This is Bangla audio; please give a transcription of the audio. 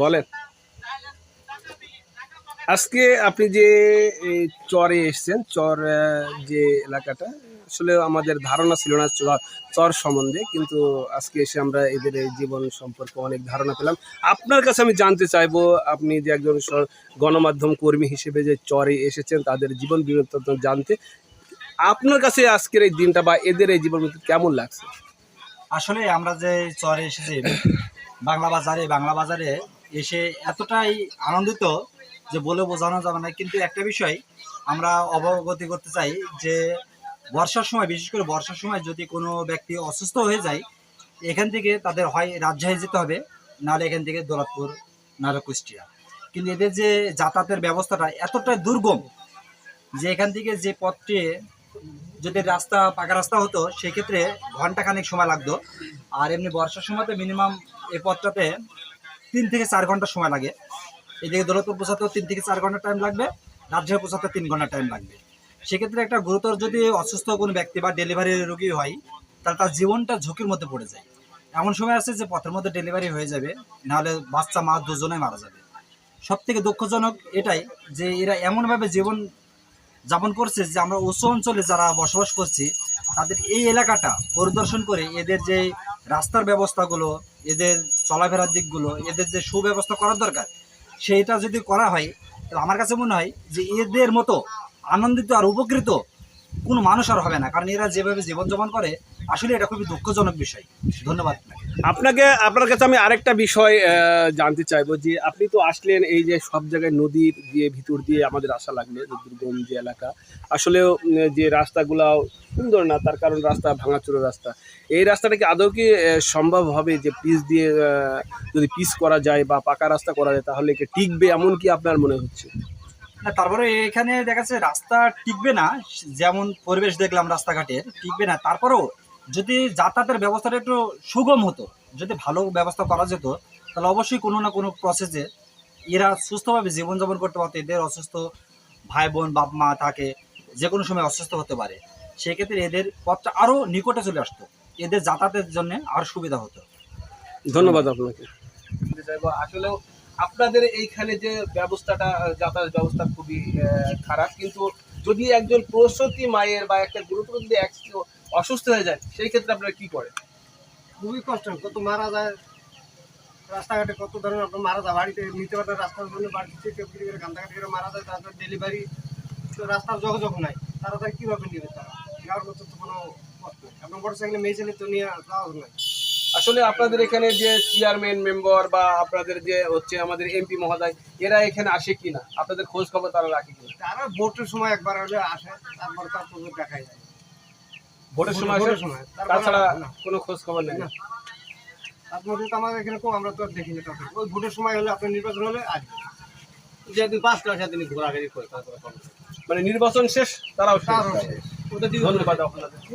বলেন। আজকে আপনি যে চরে এসেছেন, চর যে এলাকাটা, আসলে আমাদের ধারণা ছিল না চর সম্বন্ধে, কিন্তু আজকে এসে আমরা এদের জীবন সম্পর্কে অনেক ধারণা পেলাম। আপনার কাছে আমি জানতে চাইব, আপনি যে একজন গণমাধ্যম কর্মী হিসেবে যে চরে এসেছেন, তাদের জীবন বৃত্তান্ত জানতে, আপনার কাছে আজকের এই দিনটা বা এদের এই জীবন কেমন লাগছে? আসলে আমরা যে চরে এসেছি, বাংলা বাজারে বাংলা বাজারে এসে এতটাই আনন্দিত যে বলে বোঝানো যাবে না। কিন্তু একটা বিষয় আমরা অবগতি করতে চাই যে বর্ষার সময়, বিশেষ করে বর্ষার সময় যদি কোনো ব্যক্তি অসুস্থ হয়ে যায়, এখান থেকে তাদের হয় রাজশাহী যেতে হবে, নাহলে এখান থেকে দৌলতপুর নাহলে কুষ্টিয়া কিন্তু এদের যে যাতায়াতের ব্যবস্থাটা এতটাই দুর্গম যে এখান থেকে যে পথটি যদি রাস্তা, পাকা রাস্তা হতো, সেক্ষেত্রে ঘন্টাখানেক সময় লাগতো। আর এমনি বর্ষার সময় তো মিনিমাম এই পথটাতে তিন থেকে চার ঘণ্টা সময় লাগে। এদিকে দৌলতপুর পৌঁছাতেও তিন থেকে চার ঘণ্টা টাইম লাগবে, রাজশাহী পৌঁছাতে তিন ঘণ্টা টাইম লাগবে। সেক্ষেত্রে একটা গুরুতর যদি অসুস্থ কোনো ব্যক্তি বা ডেলিভারি রোগী হয়, তাহলে তার জীবনটা ঝুঁকির মধ্যে পড়ে যায়। এমন সময় আছে যে পথের মধ্যে ডেলিভারি হয়ে যাবে, নাহলে বাচ্চা, মা দুজনে মারা যাবে। সব থেকে দুঃখজনক এটাই যে এরা এমনভাবে জীবন যাপন করছে যে আমরা উচ্চ অঞ্চলে যারা বসবাস করছি, তাদের এই এলাকাটা পরিদর্শন করে এদের যে রাস্তার ব্যবস্থাগুলো, এদের চলাফেরার দিকগুলো, এদের যে সুব্যবস্থা করার দরকার, সেইটা যদি করা হয়, তাহলে আমার কাছে মনে হয় যে এদের মতো আনন্দিত আর উপকৃত কোনো মানুষ আর হবে না। কারণ এরা যেভাবে জীবনযাপন করে আসলে এটা খুবই দুঃখজনক বিষয়। ধন্যবাদ। আপনাকে। আপনার কাছে আমি আরেকটা বিষয় জানতে চাইব যে আপনি তো আসলেন এই যে সব জায়গায় নদীর দিয়ে ভিতর দিয়ে আমাদের আসা লাগল দুর্গম যে এলাকা। আসলেও যে রাস্তাগুলো সুন্দর না তার কারণ রাস্তা ভাঙাচুরো রাস্তা। এই রাস্তাটা কি আদৌ কি সম্ভব হবে যে পিচ দিয়ে যদি পিচ করা যায় বা পাকা রাস্তা করা যায় তাহলে কি টিকবে এমন কি আপনার মনে হচ্ছে? না তারপরে এখানে দেখা যাচ্ছে রাস্তা টিকবে না যেমন পরিবেশ দেখলাম রাস্তাঘাটে টিকবে না। তারপরেও যদি যাতায়াতের ব্যবস্থাটা একটু সুগম হতো যদি ভালো ব্যবস্থা করা যেত তাহলে অবশ্যই কোনো না কোনো প্রসেসে এরা সুস্থভাবে জীবনযাপন করতে পারতো এদের অসুস্থ ভাই বোন বাপ মা থাকে যে কোনো সময় অসুস্থ হতে পারে। সেক্ষেত্রে এদের পথটা আরও নিকটে চলে আসতো। এদের যাতায়াতের জন্য আর সুবিধা হতো। ধন্যবাদ আপনাকে। চাইব আসলেও আপনাদের এইখানে যে ব্যবস্থাটা যাতায়াত ব্যবস্থা খুবই খারাপ। কিন্তু যদি একজন প্রসূতি মায়ের বা একটা গুরুত্বপূর্ণ অসুস্থ হয়ে যায় সেই ক্ষেত্রে আপনারা কি করেন? খুবই কষ্ট কত মারা যায় রাস্তাঘাটে কত ধরনের আপনার মারা যায় বাড়িতে নিতে পারতে রাস্তার জন্য বাড়িতে চেক করে কান্দাকাটি করে মারা যায় তারপর ডেলিভারি তো রাস্তার যোগাযোগ নাই তারা তার কীভাবে নেবে তারা? যাওয়ার মতো তো কোনো পথ নেই। আপনার মোটর সাইকেলে মেয়ে ছেলে তো নিয়ে যাওয়া নাই আসলে আপনাদের এখানে যে চেয়ারম্যান মেম্বার বা আপনাদের যে হচ্ছে আমাদের এমপি মহোদয় এরা এখানে আসে কিনা? আপনাদের খোঁজ খবর তারা রাখে কিনা? তারা ভোটের সময় একবার হলে আসে তারপর তার প্রচুর দেখাই যায়। ভোটের সময়? তাছাড়া না। কোনো খোঁজ খবর নেই। না। তার তো আমাদের এখানে খুব আমরা তো আর দেখিনি তাদের ওই ভোটের সময় হলে আপনার নির্বাচন হলে আসবে যেদিন পাঁচ লাখ সেদিন ঘোরাঘুরি করে মানে নির্বাচন শেষ তারাও শেষ। তারও ধন্যবাদ আপনাদেরকে